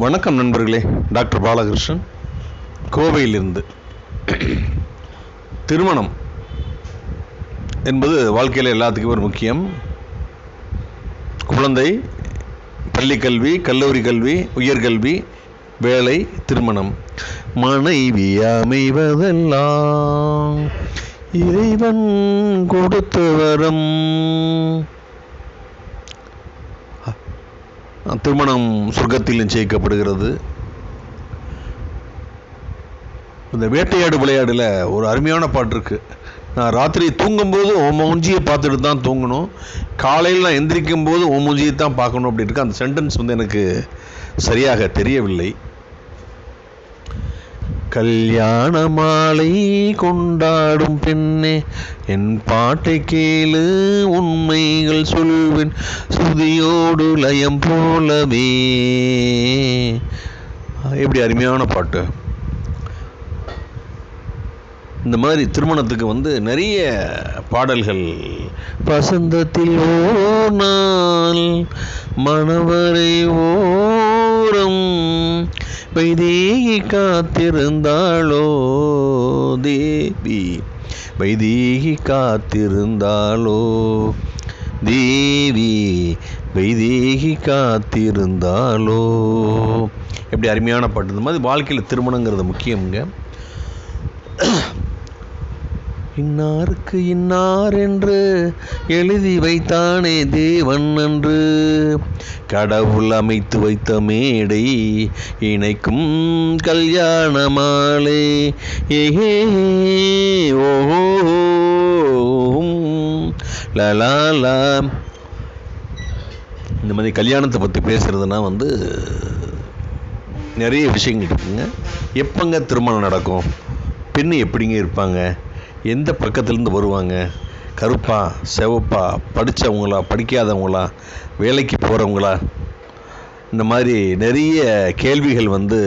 வணக்கம் நண்பர்களே டாக்டர் பாலகிருஷ்ணன். கோவையிலிருந்து திருமணம் என்பது வாழ்க்கையில் எல்லாத்துக்கும் ஒரு முக்கியம். குழந்தை பள்ளிக்கல்வி கல்லூரி கல்வி உயர்கல்வி வேலை திருமணம். மனைவி அமைவதெல்லாம் இறைவன் கொடுத்த வரம் திருமணம் சொர்க்கத்தில் நிச்சயிக்கப்படுகிறது. இந்த வேட்டையாடு விளையாடில் ஒரு அருமையான பாட்டு இருக்குது நான் ராத்திரி தூங்கும்போது உன் மூஞ்சியை பார்த்துட்டு தான் தூங்கணும். காலையில் நான் எந்திரிக்கும் போது உன் மூஞ்சியை தான் பார்க்கணும் அப்படி இருக்கு. அந்த சென்டென்ஸ் வந்து எனக்கு சரியாக தெரியவில்லை. கல்யாண மாலை கொண்டாடும் பெண்ணே என் பாட்டை கேளு உண்மைகள் சொல்வேன் சுதியோடு லயம் போலவே. எப்படி அருமையான பாட்டு. இந்த மாதிரி திருமணத்துக்கு வந்து நிறைய பாடல்கள். வசந்தத்தில் ஓ நாள் மணவரை ஓ வைதேகி காத்திருந்தாளோ தேவி? வைதேகி காத்திருந்தாளோ தேவி? வைதேகி காத்திருந்தாளோ? எப்படி அருமையான பாட்டு. இந்த மாதிரி வாழ்க்கையில் திருமணங்கிறது முக்கியங்க இன்னாருக்கு இன்னார் என்று எழுதி வைத்தானே தேவன் என்று. கடவுள் அமைத்து வைத்த மேடை இணைக்கும் கல்யாண மாலை ஏஹே ஓஹோ லலாலா இந்த மாதிரி கல்யாணத்தை பற்றி பேசுகிறதுனா வந்து நிறைய விஷயங்கள் இருக்குங்க. எப்போங்க திருமணம் நடக்கும்? பெண்ணு எப்படிங்க இருப்பாங்க? எந்த பக்கத்துலேருந்து வருவாங்க? கருப்பா சிவப்பா படித்தவங்களா படிக்காதவங்களா வேலைக்கு போகிறவங்களா இந்த மாதிரி நிறைய கேள்விகள் வந்து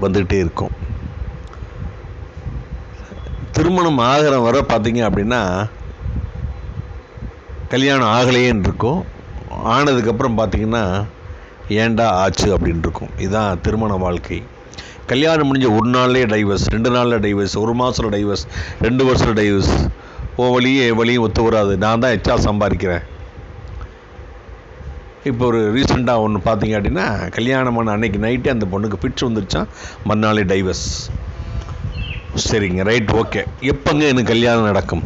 வந்துக்கிட்டே இருக்கும். திருமணம் ஆகிற வர பார்த்தீங்க அப்படின்னா கல்யாணம் ஆகலையேன்னு இருக்கும். ஆனதுக்கப்புறம் பார்த்தீங்கன்னா ஏண்டா ஆச்சு அப்படின்னு இருக்கும். இதுதான் திருமண வாழ்க்கை. கல்யாணம் முடிஞ்ச ஒரு நாள்லேயே டைவர்ஸ் ரெண்டு நாளில் டைவர்ஸ் ஒரு மாதத்தில் டைவர்ஸ் ரெண்டு வருஷத்தில் டைவர்ஸ் ஓ வழியும் என் வழியும் ஒத்து வராது. நான் தான் எச்சா சம்பாதிக்கிறேன். இப்போ ஒரு ரீசெண்டாக ஒன்று பார்த்தீங்க அப்படின்னா கல்யாணமான அன்னைக்கு நைட்டே அந்த பொண்ணுக்கு பிட்ஸ் வந்துருச்சான் மறுநாளே டைவர்ஸ் சரிங்க ரைட் ஓகே எப்போங்க எனக்கு கல்யாணம் நடக்கும்?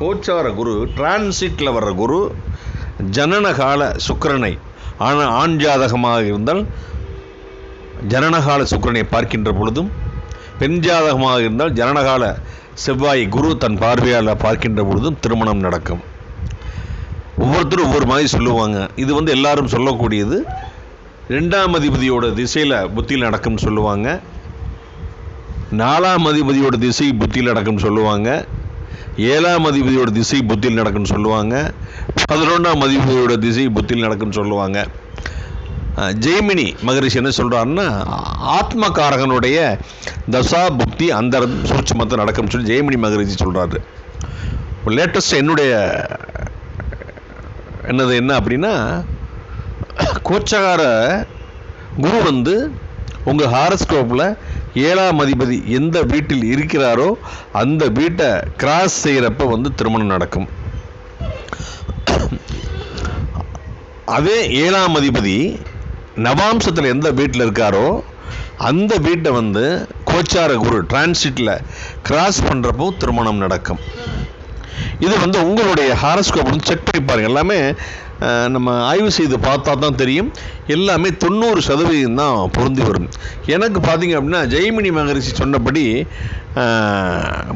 கோச்சார குரு டிரான்சிட்டில் வர்ற குரு ஜனனகால சுக்கரனை. ஆனால் ஆண் ஜாதகமாக இருந்தால் ஜனனகால சுக்கிரனை பார்க்கின்ற பொழுதும் பெண் ஜாதகமாக இருந்தால் ஜனனகால செவ்வாய் குரு தன் பார்வையால் பார்க்கின்ற பொழுதும் திருமணம் நடக்கும். ஒவ்வொருத்தரும் ஒவ்வொரு மாதிரி சொல்லுவாங்க. இது வந்து எல்லாரும் சொல்லக்கூடியது. ரெண்டாம் அதிபதியோட திசையில் புத்தியில் நடக்கும்னு சொல்லுவாங்க. நாலாம் அதிபதியோட திசை புத்தியில் நடக்கும்னு சொல்லுவாங்க. ஏழாம் அதிபதியோட திசை புத்தியில் நடக்கும்னு சொல்லுவாங்க. பதினொன்றாம் அதிபதியோட திசை புத்தியில் நடக்கும்னு சொல்லுவாங்க. ஜெய்மினி மகரிஷி என்ன சொல்கிறாருன்னா ஆத்மகாரகனுடைய தசா புக்தி அந்த சூட்சமத்தை நடக்கும்னு சொல்லி ஜெய்மினி மகரிஷி சொல்கிறாரு லேட்டஸ்ட் என்னுடைய என்னது என்ன அப்படின்னா கோச்சகார குரு வந்து உங்கள் ஹாரஸ்கோப்பில் ஏழாம் அதிபதி எந்த வீட்டில் இருக்கிறாரோ அந்த வீட்டை கிராஸ் செய்கிறப்ப வந்து திருமணம் நடக்கும். அதே ஏழாம் அதிபதி நவாம்சத்தில் எந்த வீட்டில் இருக்காரோ அந்த வீட்டை வந்து கோச்சார குரு டிரான்சிட்டில் கிராஸ் பண்ணுறப்போ திருமணம் நடக்கும். இது வந்து உங்களுடைய ஹாரஸ்கோப் வந்து செக் பண்ணி பாருங்கள் எல்லாமே நம்ம ஆய்வு செய்து பார்த்தா தான் தெரியும். எல்லாமே தொண்ணூறு சதவீதம் தான் பொருந்தி வரும். எனக்கு பார்த்தீங்க அப்படின்னா ஜெய்மினி மகரிஷி சொன்னபடி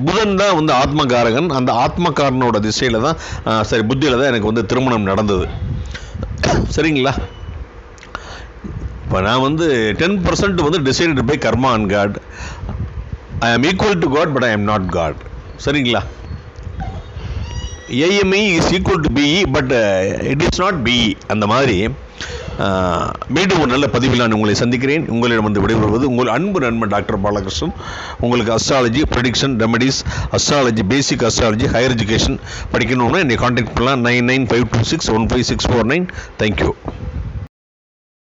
புதன் தான் வந்து ஆத்மகாரகன். அந்த ஆத்மகாரனோட திசையில் தான் சரி புத்தியில் தான் எனக்கு வந்து திருமணம் நடந்தது. சரிங்களா? இப்போ நான் வந்து டென் பர்சன்ட் வந்து decided by karma and god I am equal to god but I am not god சரிங்களா? AMI is equal to BE but it is not BE அந்த மாதிரி uh, மீண்டும் ஒரு நல்ல பதிவில் நான் உங்களை சந்திக்கிறேன். உங்களிடம் வந்து விடைபெறுவது உங்கள் அன்பு நண்பன் டாக்டர் பாலகிருஷ்ணன். உங்களுக்கு astrology prediction remedies astrology basic astrology higher education படிக்கணும்னா என்னை காண்டாக்ட் பண்ணலாம். Nine nine five two six one five six four nine thank you